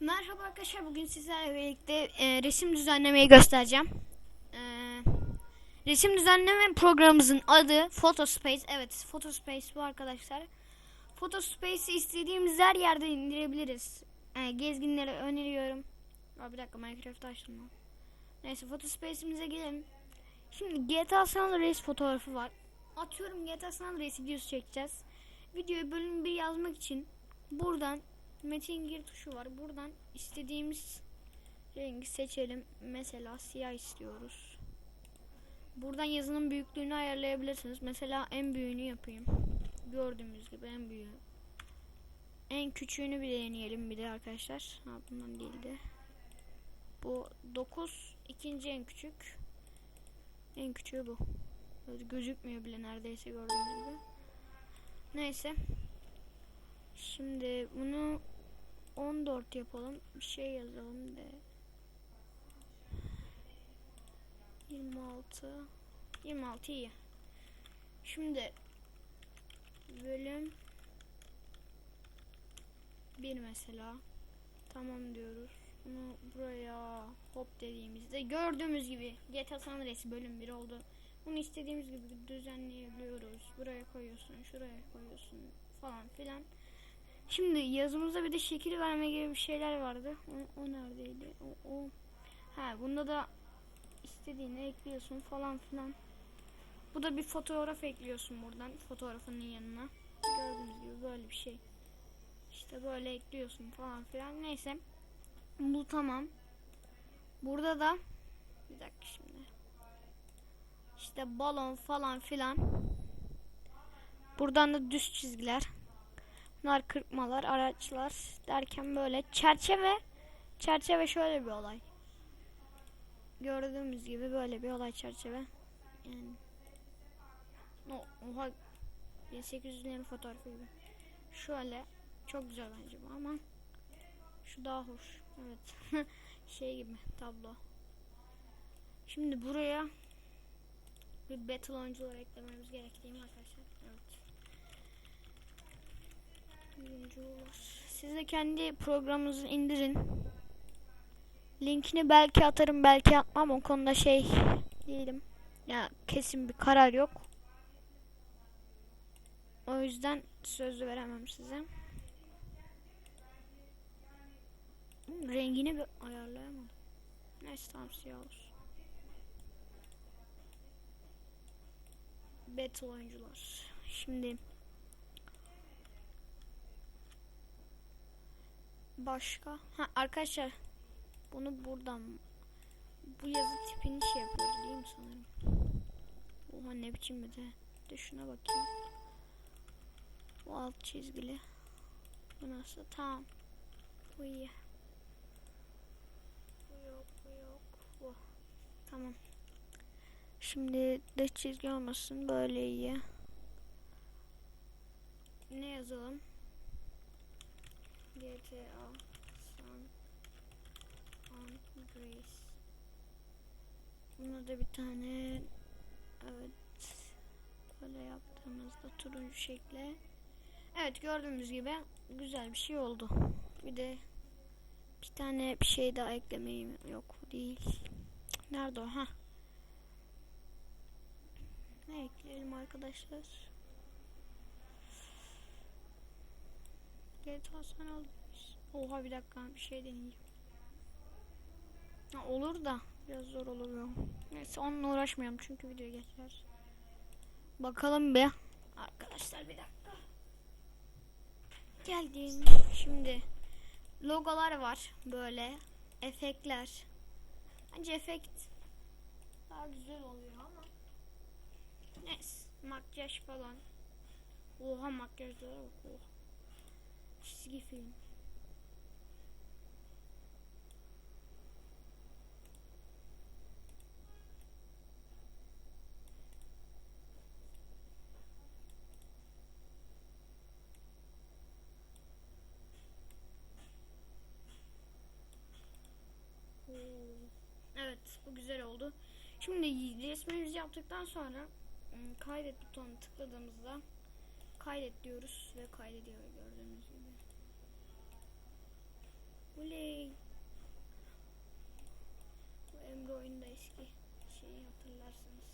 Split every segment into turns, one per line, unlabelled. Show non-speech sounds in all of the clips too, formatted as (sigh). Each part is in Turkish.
Merhaba arkadaşlar bugün sizlerle birlikte e, resim düzenlemeyi göstereceğim. E, resim düzenleme programımızın adı Photospace. Evet Photospace bu arkadaşlar. Photospace'i istediğimiz her yerde indirebiliriz. E, gezginlere öneriyorum. Aa, bir dakika Minecraft açtım. Neyse Photospace'imize gelelim. Şimdi GTA San Andreas fotoğrafı var. Atıyorum GTA San Andreas videosu çekeceğiz. Videoyu bölüm 1 yazmak için buradan metin gir tuşu var. Buradan istediğimiz rengi seçelim. Mesela siyah istiyoruz. Buradan yazının büyüklüğünü ayarlayabilirsiniz. Mesela en büyüğünü yapayım. Gördüğümüz gibi en büyüğü. En küçüğünü bir deneyelim bir de arkadaşlar. Ha bundan değildi. Bu 9 ikinci en küçük. En küçüğü bu. Gözükmüyor bile neredeyse gördüğünüz gibi. Neyse. Şimdi bunu 14 yapalım. Bir şey yazalım de. 26 26 iyi. Şimdi bölüm 1 mesela. Tamam diyoruz. Bunu buraya hop dediğimizde gördüğümüz gibi GTA San Andreas bölüm 1 oldu. Bunu istediğimiz gibi düzenleyebiliyoruz. Buraya koyuyorsun, şuraya koyuyorsun falan filan. Şimdi yazımızda bir de şekil verme gibi bir şeyler vardı. O, o neredeydi? O, o. Ha, bunda da istediğini ekliyorsun falan filan. Bu da bir fotoğraf ekliyorsun buradan fotoğrafının yanına. Gördüğünüz gibi böyle bir şey. İşte böyle ekliyorsun falan filan. Neyse. Bu tamam. Burada da bir dakika şimdi. İşte balon falan filan. Buradan da düz çizgiler. Bunlar kırpmalar, araçlar derken böyle çerçeve çerçeve şöyle bir olay. Gördüğümüz gibi böyle bir olay çerçeve. Yani o, oha 1800'lerin fotoğrafı gibi. Şöyle çok güzel bence bu ama şu daha hoş. Evet. (laughs) şey gibi tablo. Şimdi buraya bir battle oyuncuları eklememiz gerektiğini arkadaşlar. Evet. Siz de kendi programınızı indirin. Linkini belki atarım belki atmam o konuda şey değilim. Ya kesin bir karar yok. O yüzden sözü veremem size. Rengini bir ayarlayamadım. Neyse tamam siyah olsun. Battle oyuncular. Şimdi başka ha arkadaşlar bunu buradan bu yazı tipini şey yapıyoruz değil mi sanırım? Oha ne biçim bir de. De şuna bakayım. Bu alt çizgili. Bu nasıl? Tamam. Bu iyi. Bu yok, bu yok. Bu. Tamam. Şimdi dış çizgi olmasın. Böyle iyi. Ne yazalım? GTA San Andreas. Buna da bir tane evet böyle yaptığımızda turuncu şekle. Evet gördüğümüz gibi güzel bir şey oldu. Bir de bir tane bir şey daha eklemeyim yok değil. Nerede o? Ha. Ne ekleyelim arkadaşlar? GTA San Andreas. Oha bir dakika bir şey deneyeceğim. Ha, olur da biraz zor olur ya. Neyse onunla uğraşmayalım çünkü video geçer. Bakalım bir. Arkadaşlar bir dakika. Geldim. Şimdi logolar var böyle. Efektler. Bence efekt daha güzel oluyor ama. Neyse. Makyaj falan. Oha makyajlara bak. Oha. Çizgi film. Oo. Evet bu güzel oldu. Şimdi resmimizi yaptıktan sonra ım, kaydet butonuna tıkladığımızda kaydet diyoruz ve kaydediyor gördüğünüz gibi. Uley. Bu Emre oyunda eski şeyi hatırlarsınız.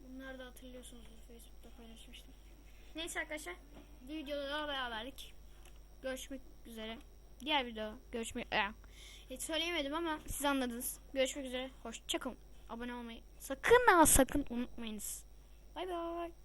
Bunları da hatırlıyorsunuzdur Facebook'ta paylaşmıştım. Neyse arkadaşlar bir videoda daha beraberlik. Görüşmek üzere. Diğer videoda görüşmek üzere. Hiç söyleyemedim ama siz anladınız. Görüşmek üzere. Hoşçakalın. Abone olmayı sakın ha sakın unutmayınız. Bay bay.